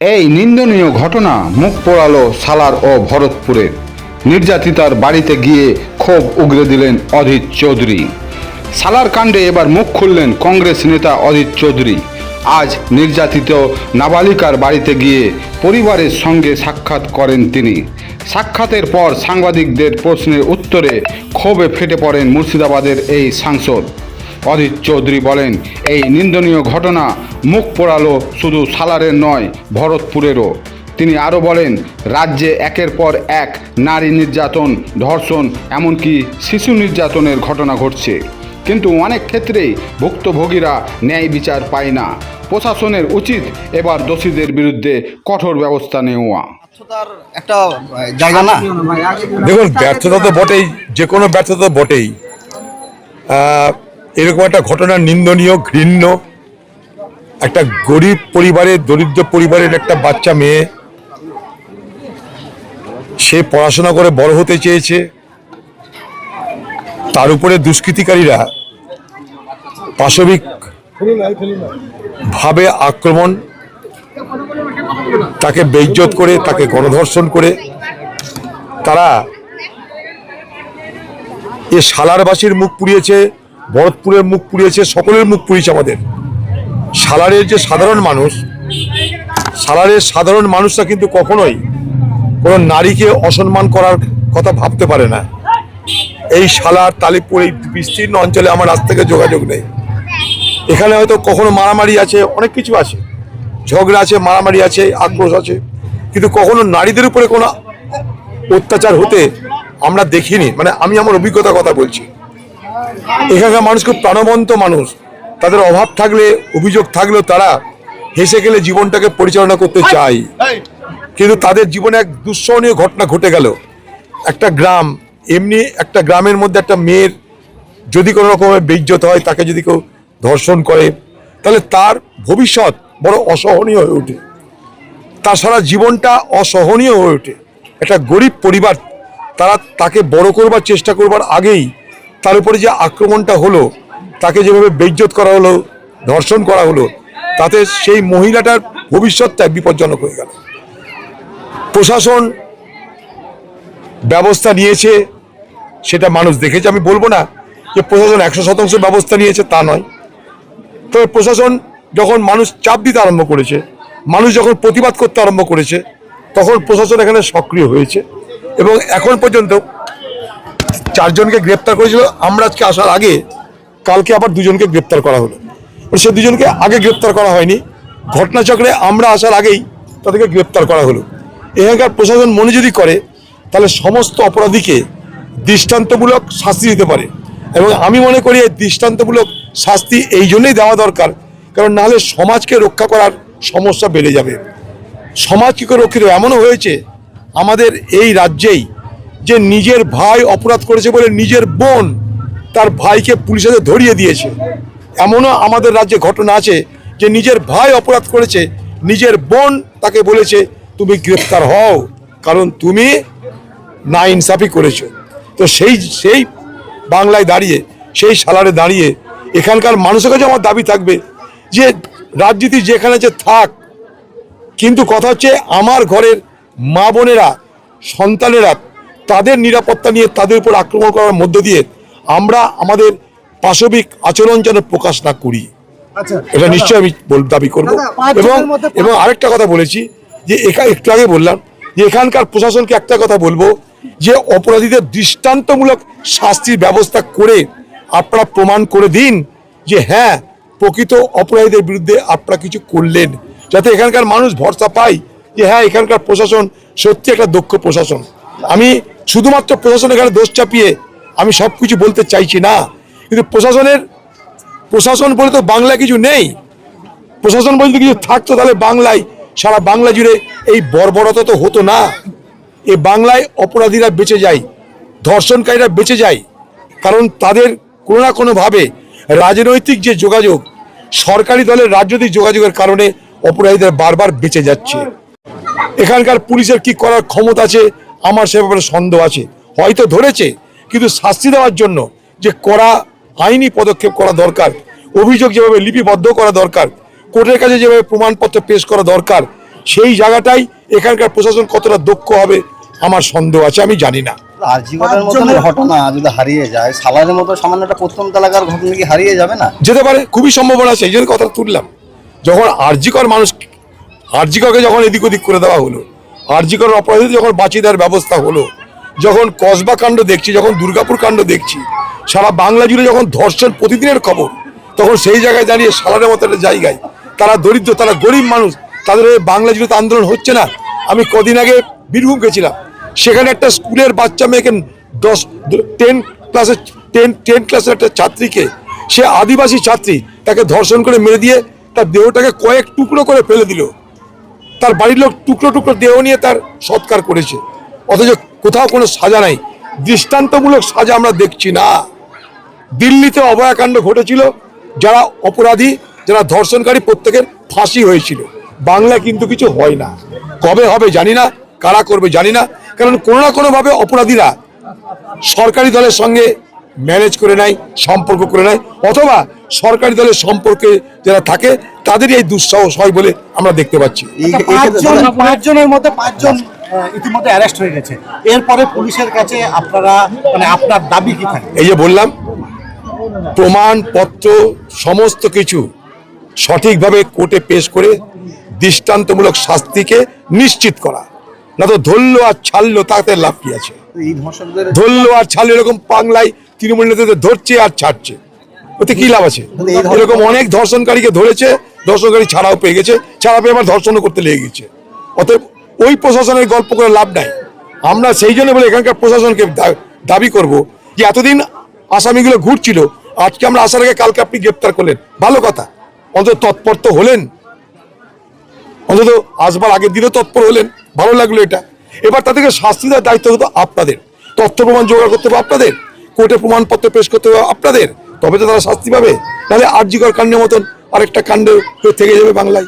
এই নিন্দনীয় ঘটনা মুখ পোড়ালো সালার ও ভরতপুরের নির্যাতিতার বাড়িতে গিয়ে ক্ষোভ উগরে দিলেন অধীর চৌধুরী। সালার কাণ্ডে এবার মুখ খুললেন কংগ্রেস নেতা অধীর চৌধুরী। আজ নির্যাতিত নাবালিকার বাড়িতে গিয়ে পরিবারের সঙ্গে সাক্ষাৎ করেন তিনি। সাক্ষাতের পর সাংবাদিকদের প্রশ্নের উত্তরে ক্ষোভে ফেটে পড়েন মুর্শিদাবাদের এই সাংসদ। অধীর চৌধুরী বলেন এই নিন্দনীয় ঘটনা মুখ পোড়ালো শুধু সালারের নয় ভরতপুরেরও। তিনি আরও বলেন রাজ্যে একের পর এক নারী নির্যাতন ধর্ষণ এমনকি শিশু নির্যাতনের ঘটনা ঘটছে। কিন্তু অনেক ক্ষেত্রেই ভুক্তভোগীরা ন্যায় বিচার পায় না। প্রশাসনের উচিত এবার দোষীদের বিরুদ্ধে কঠোর ব্যবস্থা নেওয়া। একটা জায়গা না? দেখুন ব্যর্থতা তো বটেই যে কোনো ব্যর্থতা তো বটেই। এরকম একটা ঘটনা নিন্দনীয়, ঘৃণ্য। একটা গরিব পরিবারের, দরিদ্র পরিবারের একটা বাচ্চা মেয়ে, সে পড়াশোনা করে বড় হতে চেয়েছে। তার উপরে দুষ্কৃতিকারীরা পাশবিক ভাবে আক্রমণ, তাকে বেইজ্জত করে, তাকে গণধর্ষণ করে। তারা এ সালারবাসীর মুখ পুড়িয়েছে। ভরতপুরের মুখ পুড়িয়েছে, সকলের মুখ পুড়িয়েছে আমাদের। সালারের যে সাধারণ মানুষ, সালারের সাধারণ মানুষরা কিন্তু কখনোই কোনো নারীকে অসম্মান করার কথা ভাবতে পারে না। এই সালার তালিপুর এই বিস্তীর্ণ অঞ্চলে আমার আজ থেকে যোগাযোগ নেই। এখানে হয়তো কখনো মারামারি আছে, অনেক কিছু আছে। ঝগড়া আছে, মারামারি আছে, আক্রোশ আছে। কিন্তু কখনো নারীদের উপরে কোনো অত্যাচার হতে আমরা দেখিনি। মানে আমি আমার অভিজ্ঞতার কথা বলছি। এখানকার মানুষ খুব প্রাণবন্ত মানুষ। তাদের অভাব থাকলে, অভিযোগ থাকলেও তারা হেসে গেলে জীবনটাকে পরিচালনা করতে চায়। কিন্তু তাদের জীবনে এক দুঃসহনীয় ঘটনা ঘটে গেল। একটা গ্রাম, এমনি একটা গ্রামের মধ্যে একটা মেয়ের যদি কোনো রকমের বেইজ্জত হয়, তাকে যদি কেউ ধর্ষণ করে, তাহলে তার ভবিষ্যৎ বড় অসহনীয় হয়ে ওঠে। তার সারা জীবনটা অসহনীয় হয়ে ওঠে। একটা গরিব পরিবার, তারা তাকে বড় করবার চেষ্টা করবার আগেই তার উপরে যে আক্রমণটা হলো, তাকে যেভাবে বেইজ্জত করা হলো, ধর্ষণ করা হলো, তাতে সেই মহিলাটার ভবিষ্যৎটা বিপজ্জনক হয়ে গেল। প্রশাসন ব্যবস্থা নিয়েছে, সেটা মানুষ দেখেছে। আমি বলব না যে প্রশাসন একশো শতাংশ ব্যবস্থা নিয়েছে, তা নয়। তবে প্রশাসন যখন মানুষ চাপ দিতে আরম্ভ করেছে, মানুষ যখন প্রতিবাদ করতে আরম্ভ করেছে, তখন প্রশাসন এখানে সক্রিয় হয়েছে। এবং এখন পর্যন্ত চারজনকে গ্রেপ্তার করেছিল। আমরা আজকে আসার আগে, কালকে আবার দুজনকে গ্রেপ্তার করা হলো। সে দুজনকে আগে গ্রেপ্তার করা হয়নি। ঘটনাচক্রে আমরা আসার আগেই তাদেরকে গ্রেপ্তার করা হলো। এখানকার প্রশাসন মনে যদি করে, তাহলে সমস্ত অপরাধীকে দৃষ্টান্তমূলক শাস্তি দিতে পারে। এবং আমি মনে করি এই দৃষ্টান্তমূলক শাস্তি এই জন্যই দেওয়া দরকার, কারণ নাহলে সমাজকে রক্ষা করার সমস্যা বেড়ে যাবে। সমাজ কী করে রক্ষিত এমনও হয়েছে, আমাদের এই রাজ্যেই যে নিজের ভাই অপরাধ করেছে বলে নিজের বোন তার ভাইকে পুলিশে ধরিয়ে দিয়েছে। এমনও আমাদের রাজ্যে ঘটনা আছে যে নিজের ভাই অপরাধ করেছে, নিজের বোন তাকে বলেছে, তুমি গ্রেপ্তার হও, কারণ তুমি না ইনসাফি করেছ। তো সেই সেই বাংলায় দাঁড়িয়ে, সেই সালারে দাঁড়িয়ে এখানকার মানুষের কাছে আমার দাবি থাকবে যে রাজনীতি যেখানে যে থাক। কিন্তু কথা হচ্ছে আমার ঘরের মা বোনেরা, সন্তানেরা তাদের নিরাপত্তা নিয়ে তাদের উপর আক্রমণ করার মধ্য দিয়ে আমরা আমাদের পাশবিক আচরণ যেন প্রকাশ না করি। আচ্ছা এটা নিশ্চয়ই আমি দাবি করব। এবং এবং আরেকটা কথা বলেছি যে এখা একটু আগে বললাম যে এখানকার প্রশাসনকে একটা কথা বলব যে অপরাধীদের দৃষ্টান্তমূলক শাস্তির ব্যবস্থা করে আপনারা প্রমাণ করে দিন যে হ্যাঁ প্রকৃত অপরাধীদের বিরুদ্ধে আপনারা কিছু করলেন যাতে এখানকার মানুষ ভরসা পায় যে হ্যাঁ এখানকার প্রশাসন সত্যি একটা দক্ষ প্রশাসন। আমি শুধুমাত্র প্রশাসন এখানে দোষ চাপিয়ে আমি সব কিছু বলতে চাইছি না। কিন্তু প্রশাসনের প্রশাসন বলে তো বাংলা কিছু নেই। প্রশাসন বলতে কিছু থাকতো তাহলে বাংলায় সারা বাংলা জুড়ে এই বর্বরতা তো হতো না। এ বাংলায় অপরাধীরা বেঁচে যায়, ধর্ষণকারীরা বেঁচে যায়। কারণ তাদের কোনো না কোনোভাবে রাজনৈতিক যে যোগাযোগ, সরকারি দলের রাজনৈতিক যোগাযোগের কারণে অপরাধীদের বারবার বেঁচে যাচ্ছে। এখানকার পুলিশের কি করার ক্ষমতা আছে? আমার সে ব্যাপারে সন্দেহ আছে। হয়তো ধরেছে কিন্তু শাস্তি দেওয়ার জন্য যে করা আইনি পদক্ষেপ করা দরকার অভিযোগ যেভাবে লিপিবদ্ধ করা দরকার কোর্টের কাছে যেভাবে প্রমাণপত্র পেশ করা দরকার সেই জায়গাটাই এখানকার প্রশাসন কতটা দক্ষ হবে আমার সন্দেহ আছে আমি জানি না। আর জীবনের ঘটনা যদি হারিয়ে যায় সালারের মতো সামান্য একটা প্রথম তালাকার ঘটনা কি হারিয়ে যাবে না? যেতে পারে খুবই সম্ভাবনা আছে এই জন্য কথা তুললাম। যখন আরজিকর মানুষ আরজিকরকে যখন এদিক ওদিক করে দেওয়া হলো আরজিকর অপরাধী যখন বাঁচিয়ে দেওয়ার ব্যবস্থা হলো, যখন কসবা কাণ্ড দেখছি, যখন দুর্গাপুর কাণ্ড দেখছি, সারা বাংলা জুড়ে যখন ধর্ষণ প্রতিদিনের খবর, তখন সেই জায়গায় দাঁড়িয়ে সালারের মতো একটা জায়গায়, তারা দরিদ্র, তারা গরিব মানুষ, তাদের বাংলা জুড়ে তো আন্দোলন হচ্ছে না। আমি কদিন আগে বীরভূম গেছিলাম। সেখানে একটা স্কুলের বাচ্চা মেয়েকে দশ, টেন ক্লাসের, টেন টেন ক্লাসের একটা ছাত্রীকে, সে আদিবাসী ছাত্রী, তাকে ধর্ষণ করে মেরে দিয়ে তার দেহটাকে কয়েক টুকরো করে ফেলে দিল। তার বাড়ির লোক টুকরো টুকরো দেহ নিয়ে তার সৎকার করেছে। অথচ কোথাও কোনো সাজা নাই। দৃষ্টান্তমূলক সাজা আমরা দেখছি না। দিল্লিতে অভয়াকাণ্ড ঘটেছিল। যারা অপরাধী, যারা ধর্ষণকারী প্রত্যেকের ফাঁসি হয়েছিল। বাংলা কিন্তু কিছু হয় না। কবে হবে জানি না, কারা করবে জানি না। কারণ কোনো না কোনোভাবে অপরাধীরা সরকারি দলের সঙ্গে ম্যানেজ করে নেয় সম্পর্ক করে নেয় অথবা সরকারি দলের সম্পর্কে যারা থাকে তাদেরই এই দুঃসাহস হয় বলে আমরা দেখতে পাচ্ছি। পাঁচজনের মধ্যে পাঁচজন ইতিমধ্যে অ্যারেস্ট হয়ে গেছে। এরপরে পুলিশের কাছে আপনারা মানে আপনার দাবি কি থাকে? এই যে বললাম প্রমাণপত্র সমস্ত কিছু সঠিকভাবে কোর্টে পেশ করে দৃষ্টান্তমূলক শাস্তিকে নিশ্চিত করা। না তো ধরলো আর ছাড়লো তাতে লাভ কি আছে? ধরলো আর ছাড়লো এরকম বাংলায় তৃণমূল নেতাদের ধরছে আর ছাড়ছে। ওতে কি লাভ আছে? কিন্তু এরকম অনেক ধর্ষণকারীকে ধরেছে ধর্ষণকারী ছাড়াও পেয়ে গেছে ছাড়া পেয়ে আবার ধর্ষণও করতে লেগে গেছে। অতএব ওই প্রশাসনের গল্প করে লাভ নাই। আমরা সেই জন্য বলে এখানকার প্রশাসনকে দাবি করব যে এতদিন আসামিগুলো ঘুরছিল আজকে আমরা আসার আগে কালকে আপনি গ্রেপ্তার করলেন। ভালো কথা। অন্তত তৎপর তো হলেন। অন্তত আসবার আগের দিনও তৎপর হলেন। ভালো লাগল এটা। এবার তাদেরকে শাস্তি দেওয়ার দায়িত্ব হতো আপনাদের। তথ্য প্রমাণ জোগাড় করতে হবে আপনাদের। কোর্টে প্রমাণপত্র পেশ করতে হবে আপনাদের। তবে তো তারা শাস্তি পাবে। তাহলে আর্যিকর কাণ্ডের মতন আরেকটা কাণ্ড থেকে যাবে বাংলায়।